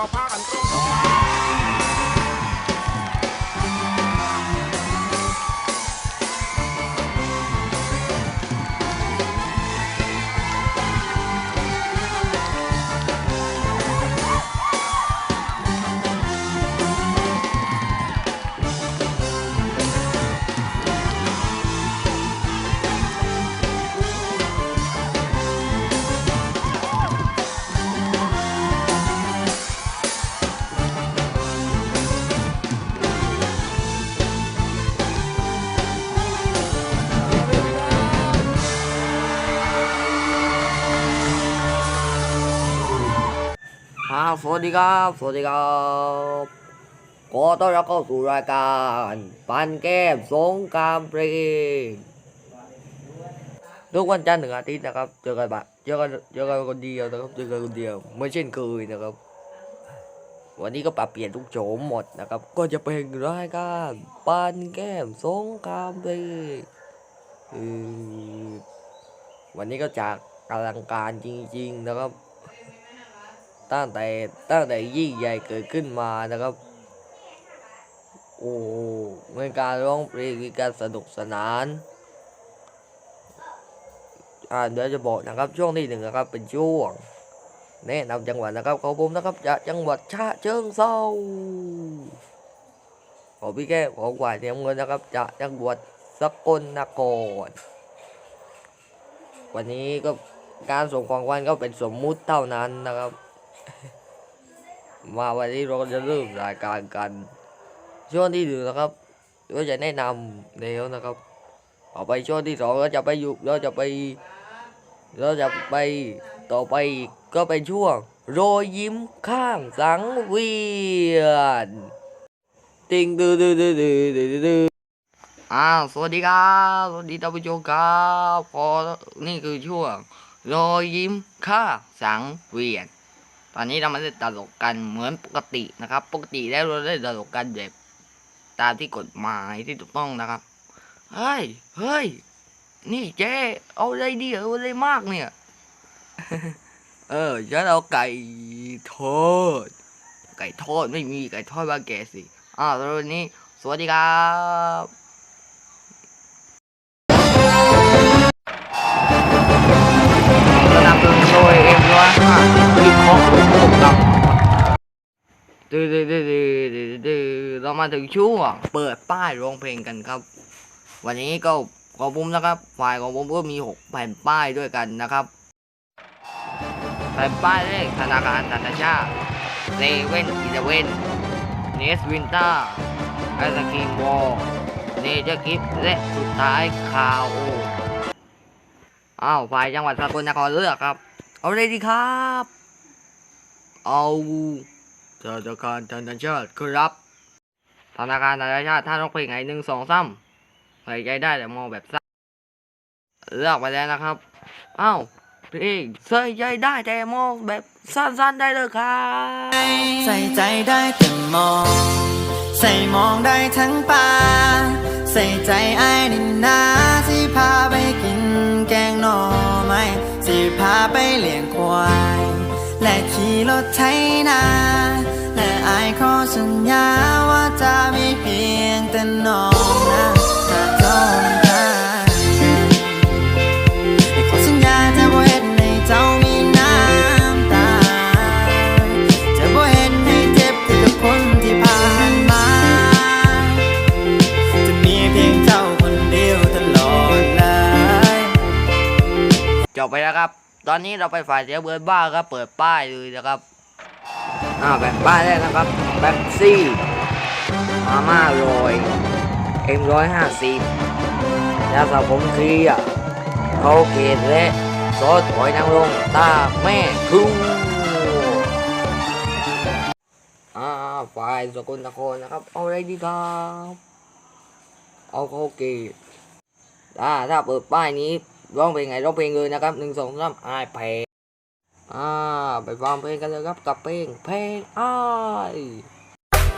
ก็พากันต อ้าวสวัสดีครับ สวัสดีครับขอต้อนรับเข้าสู่รายการ ปันแก้มสงกรามเพลงทุกวันจันทร์ถึงอาทิตย์นะครับ เจอกันบะเจอกันเจอกันคนเดียวนะครับ เจอกันคนเดียวไม่เช่นเคยนะครับ วันนี้ก็ปรับเปลี่ยนทุกโฉมหมดนะครับ ก็จะเป็นรายการปันแก้มสงกรามเพลงวันนี้ก็จากอลังการจริง ๆ นะครับ ตั้งแต่ตั้งแต่ยิ่งใหญ่เกิดขึ้นมานะครับ โอ้เป็นการร้องเพลงมีการสนุกสนาน อ่าเดี๋ยวจะบอกนะครับช่วงที่หนึ่งนะครับเป็นช่วงแนะนำจังหวัดนะครับเของผมนะครับจากจังหวัดชะเชิงเซาของพี่แก้ของกวายเทียมเงินนะครับจากจังหวัดสกลนครวันนี้ก็การส่งของวันก็เป็นสมมุติเท่านั้นนะครับ มาวันนี้เราจะเริ่มรายการกัน ช่วงที่หนึ่งนะครับก็จะแนะนำแล้วนะครับต่อไปช่วงที่สองก็จะไปอยู่เราจะไปเราจะไปต่อไปกก็เป็นช่วง โรยยิ้มข้างสังเวียนติงดือดือดือดือดือดืออ้าวสวัสดีครับสวัสดีท่านผู้ชมครับพอนี่คือช่วง โรยยิ้มข้างสังเวียน ตอนนี้เราไม่ได้ตลกกันเหมือนปกตินะครับ ปกติแล้วเราได้ตลกกันแบบตามที่กฎหมายที่ถูกต้องนะครับ เฮ้ย เฮ้ย นี่เจ๊เอาอะไรดีเอาอะไรมากเนี่ย เออฉันเอาไก่ทอด ไก่ทอดไม่มีไก่ทอดบ้านแกสิอ้าวแล้ววันนี้ สวัสดีครับสนับสนุนโดยเอ็มร้อยห้า ดื้อดื้อดื้อดื้อดื้อเรามาถึงช่วงเปิดป้ายร้องเพลงกันครับ วันนี้ก็ของผมนะครับฝ่ายของผมก็มีหกแผ่นป้ายด้วยกันนะครับ แผ่นป้ายเลขธนาคารธนาชาติเซเว่นอีเลเว่นเนสวินต้าไอศครีมวอลเนเจอร์กิฟและสุดท้ายคาโออ้าวฝ่ายจังหวัดสกลนครเลือกครับ เอาเลยดีครับ เอา ธนาคารธนาชาติครับธนาคารธนาชาติถ้าต้องเพลงไหนหนึ่งสองสามใส่ใจได้แต่มองแบบสั้นเลือกไปแล้วนะครับอ้าวเพลงใส่ใจได้แต่มองแบบสั้นๆได้เลยครับใส่ใจได้แต่มอง ใส่มองได้ทั้งป่าใส่ใจไอ้ายนี่นาสิพาไปกินแกงหน่อไม้สิพาไปเลี้ยงควาย และขี่รถไถนา ขอสัญญาว่าจะมีเพียงแต่น้องนะจะจองได้ให้ขอสัญญาจะบ่เฮ็ดให้เจ้ามีน้ำตา จะบ่เฮ็ดให้เจ็บคือกับคนที่ผ่านมา จะมีเพียงเจ้าคนเดียวตลอดเลยจบไปแล้วครับ ตอนนี้เราไปฝ่ายเสียเบิร์ดบ้าครับเปิดป้ายเลยนะครับ อ้าวแบบป้ายแรกนะครับแบ็กซี่มาม่าโรยเอ็มร้อยห้าสิบยาสระผมเคลียเขาเกตและซอสหอยนางรมตาแม่คูอ่าฝ่ายสกุลนครนะครับ เอาอะไรดีครับ เอาเขาเกตถ้าถ้าเปิดป้ายนี้ร้องเพลงไงร้องเพลงเลยนะครับหนึ่งสองสามไอ้ายเพอ่า ไปฟังเพลงกันเลยครับกับเพลงเพลงไอ้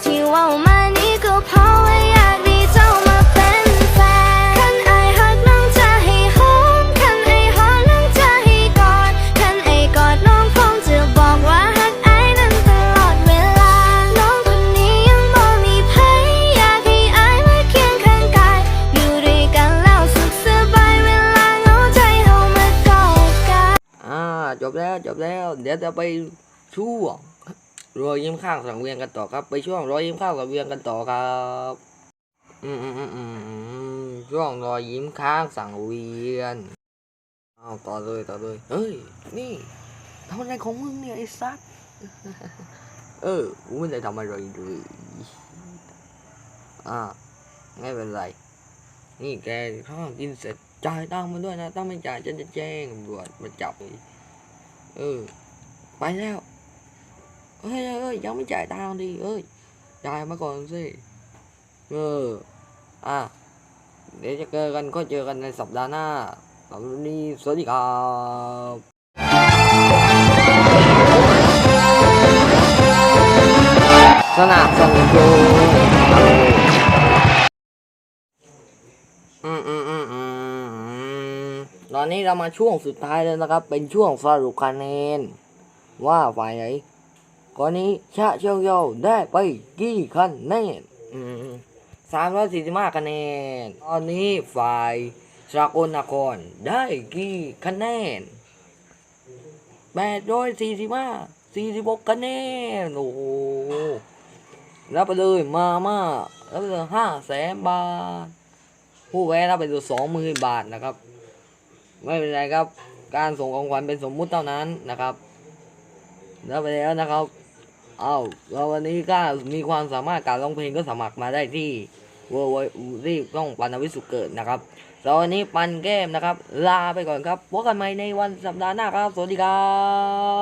ที่ว่ามานี่ก็เพราะว่าอยากมีเจ้ามาเป็นแฟนคันไอฮักน้องจะให้หอมคันไอหอมน้องจะให้กอดคันไอกอดน้องคงจะบอกว่าฮักไอนั้นตลอดเวลา น้องคนนี้ยังบอกมีภัยอยากให้ไอมาเคียงข้างกาย อยู่ด้วยกันแล้วสุขสบายเวลาเหงาใจเฮามากอดกันอ่าจบแล้วจบแล้ว เดี๋ยวจะไปช่วงรอยยิ้มข้างสังเวียนกันต่อครับ ไปช่วงรอยยิ้มข้างสังเวียนกันต่อครับอืมอืมอืมอืมช่วงรอยยิ้มข้างสังเวียนเอาต่อเลยต่อเลยเฮ้ยนี่ทำอะไรของมึงเนี่ยไอ้สัสเออกูไม่ได้ทำอะไรเลยอ่าไม่เป็นไร นี่แกข้าวกินเสร็จจ่ายตังค์มาด้วยนะ ถ้าไม่จ่ายฉันจะแจ้งตำรวจมาจับ เออ ไปแล้วเฮ้ยเฮ้ยยังไม่จ่ายตังค์ดิเอ้ยจ่ายมาก่อนสิเอออะเดี๋ยวจะเจอกันก็เจอกันในสัปดาห์หน้าสำหรับนี้สวัสดีครับสนับสนุนดยอืมอืมอืมอืมอืมตอนนี้เรามาช่วงสุดท้ายแล้วนะครับ เป็นช่วงสรุปคะแนน ว่าฝ่ายไหนก่อนนี้ชาเชียวเยาได้ไปกี่คะแนนสามร้อยสี่สิบห้าคะแนน ตอนนี้ฝ่ายสากลนครได้กี่คะแนนแปดร้อยสี่สิบห้าสี่สิบหกคะแนน โอ้โหรับไปเลยมาม่ารับไปเลยห้าแสนบาท ผู้แพ้รับไปเลยสองหมื่นบาทนะครับ ไม่เป็นไรครับ การส่งของขวัญเป็นสมมุติเท่านั้นนะครับ รับไปแล้วนะครับเอาแล้ววันนี้ก็มีความสามารถการร้องเพลงก็สมัครมาได้ที่เวอร์ที่ต้องปันวิสุเกิดนะครับสำหรับวันนี้ปันแก้มนะครับ ลาไปก่อนครับพบกันใหม่ในวันสัปดาห์หน้าครับ สวัสดีครับ